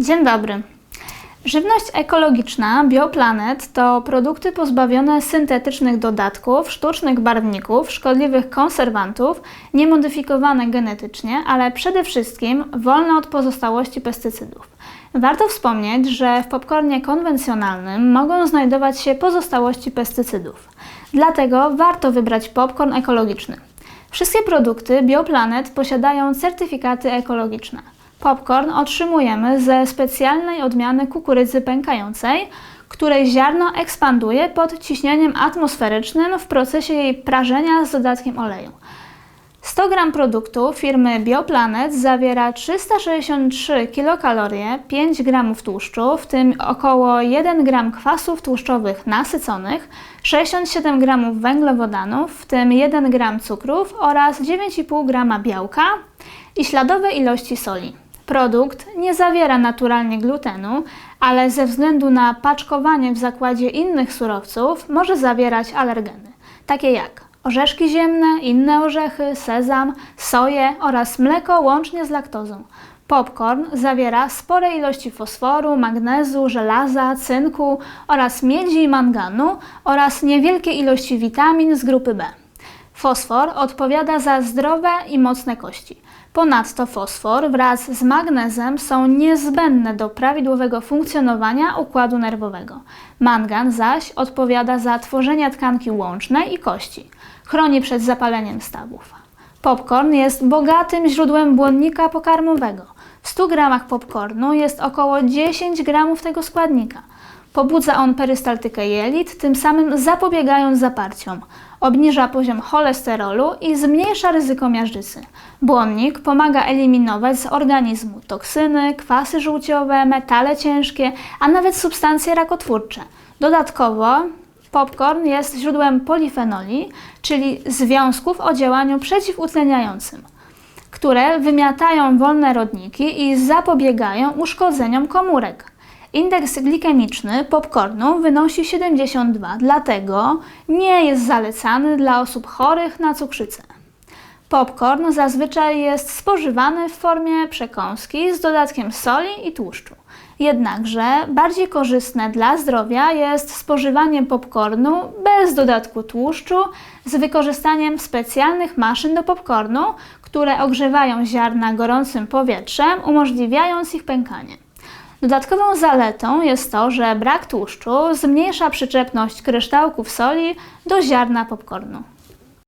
Dzień dobry. Żywność ekologiczna Bioplanet to produkty pozbawione syntetycznych dodatków, sztucznych barwników, szkodliwych konserwantów, niemodyfikowane genetycznie, ale przede wszystkim wolne od pozostałości pestycydów. Warto wspomnieć, że w popcornie konwencjonalnym mogą znajdować się pozostałości pestycydów. Dlatego warto wybrać popcorn ekologiczny. Wszystkie produkty Bioplanet posiadają certyfikaty ekologiczne. Popcorn otrzymujemy ze specjalnej odmiany kukurydzy pękającej, której ziarno ekspanduje pod ciśnieniem atmosferycznym w procesie jej prażenia z dodatkiem oleju. 100 g produktu firmy Bioplanet zawiera 363 kilokalorie, 5 g tłuszczu, w tym około 1 g kwasów tłuszczowych nasyconych, 67 g węglowodanów, w tym 1 g cukrów oraz 9,5 g białka i śladowe ilości soli. Produkt nie zawiera naturalnie glutenu, ale ze względu na paczkowanie w zakładzie innych surowców może zawierać alergeny, takie jak orzeszki ziemne, inne orzechy, sezam, soję oraz mleko łącznie z laktozą. Popcorn zawiera spore ilości fosforu, magnezu, żelaza, cynku oraz miedzi i manganu oraz niewielkie ilości witamin z grupy B. Fosfor odpowiada za zdrowe i mocne kości. Ponadto fosfor wraz z magnezem są niezbędne do prawidłowego funkcjonowania układu nerwowego. Mangan zaś odpowiada za tworzenie tkanki łącznej i kości. Chroni przed zapaleniem stawów. Popcorn jest bogatym źródłem błonnika pokarmowego. W 100 gramach popcornu jest około 10 gramów tego składnika. Pobudza on perystaltykę jelit, tym samym zapobiegając zaparciom. Obniża poziom cholesterolu i zmniejsza ryzyko miażdżycy. Błonnik pomaga eliminować z organizmu toksyny, kwasy żółciowe, metale ciężkie, a nawet substancje rakotwórcze. Dodatkowo popcorn jest źródłem polifenoli, czyli związków o działaniu przeciwutleniającym które wymiatają wolne rodniki i zapobiegają uszkodzeniom komórek. Indeks glikemiczny popcornu wynosi 72, dlatego nie jest zalecany dla osób chorych na cukrzycę. Popcorn zazwyczaj jest spożywany w formie przekąski z dodatkiem soli i tłuszczu. Jednakże bardziej korzystne dla zdrowia jest spożywanie popcornu bez dodatku tłuszczu z wykorzystaniem specjalnych maszyn do popcornu, które ogrzewają ziarna gorącym powietrzem, umożliwiając ich pękanie. Dodatkową zaletą jest to, że brak tłuszczu zmniejsza przyczepność kryształków soli do ziarna popcornu.